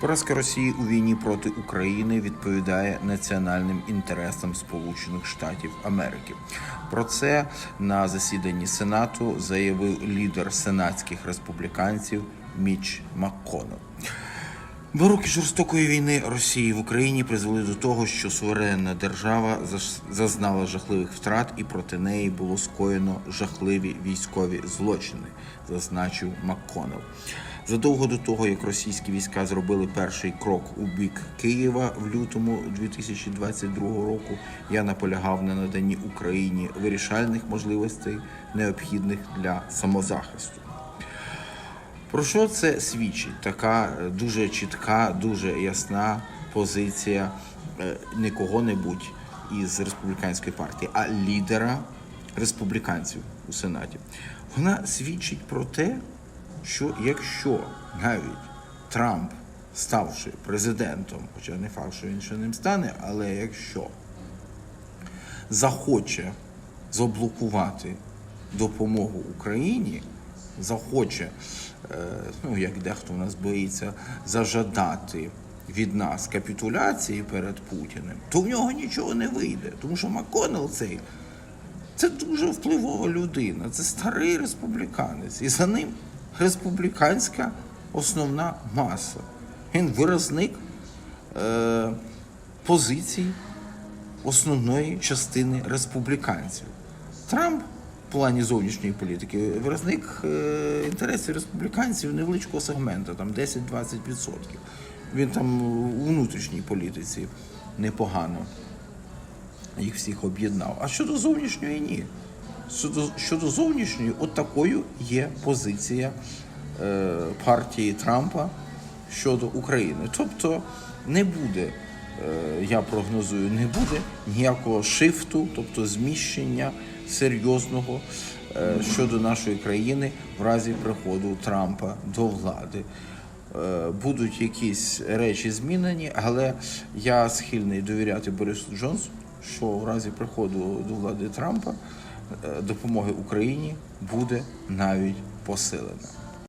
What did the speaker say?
Поразка Росії у війні проти України відповідає національним інтересам Сполучених Штатів Америки. Про це на засіданні Сенату заявив лідер сенатських республіканців Міч МакКоннелл. Два роки жорстокої війни Росії в Україні призвели до того, що суверенна держава зазнала жахливих втрат, і проти неї було скоєно жахливі військові злочини, зазначив МакКоннелл. Задовго до того, як російські війська зробили перший крок у бік Києва в лютому 2022 року, я наполягав на наданні Україні вирішальних можливостей, необхідних для самозахисту. Про що це свідчить? Така е, дуже чітка, дуже ясна позиція е, не кого-небудь із республіканської партії, а лідера республіканців у Сенаті. Вона свідчить про те, що якщо навіть Трамп, ставши президентом, хоча не факт, що він ще ним стане, але якщо захоче заблокувати допомогу Україні, захоче, е, ну як дехто в нас боїться, зажадати від нас капітуляції перед Путіним, то в нього нічого не вийде. Тому що МакКоннелл цей це дуже впливова людина, це старий республіканець. І за ним республіканська основна маса. Він виразник е, позицій основної частини республіканців. Трамп плані зовнішньої політики виразник е, інтересів республіканців невеличкого сегменту, там 10-20%. Він там у внутрішній політиці непогано їх всіх об'єднав. А щодо зовнішньої ні. Щодо, щодо зовнішньої, от такою є позиція е, партії Трампа щодо України. Тобто не буде, я прогнозую, не буде ніякого шифту, тобто зміщення серйозного е, щодо нашої країни в разі приходу Трампа до влади. Е, Будуть якісь речі змінені, але я схильний довіряти Борису Джонсу, що в разі приходу до влади Трампа е, допомоги Україні буде навіть посилена.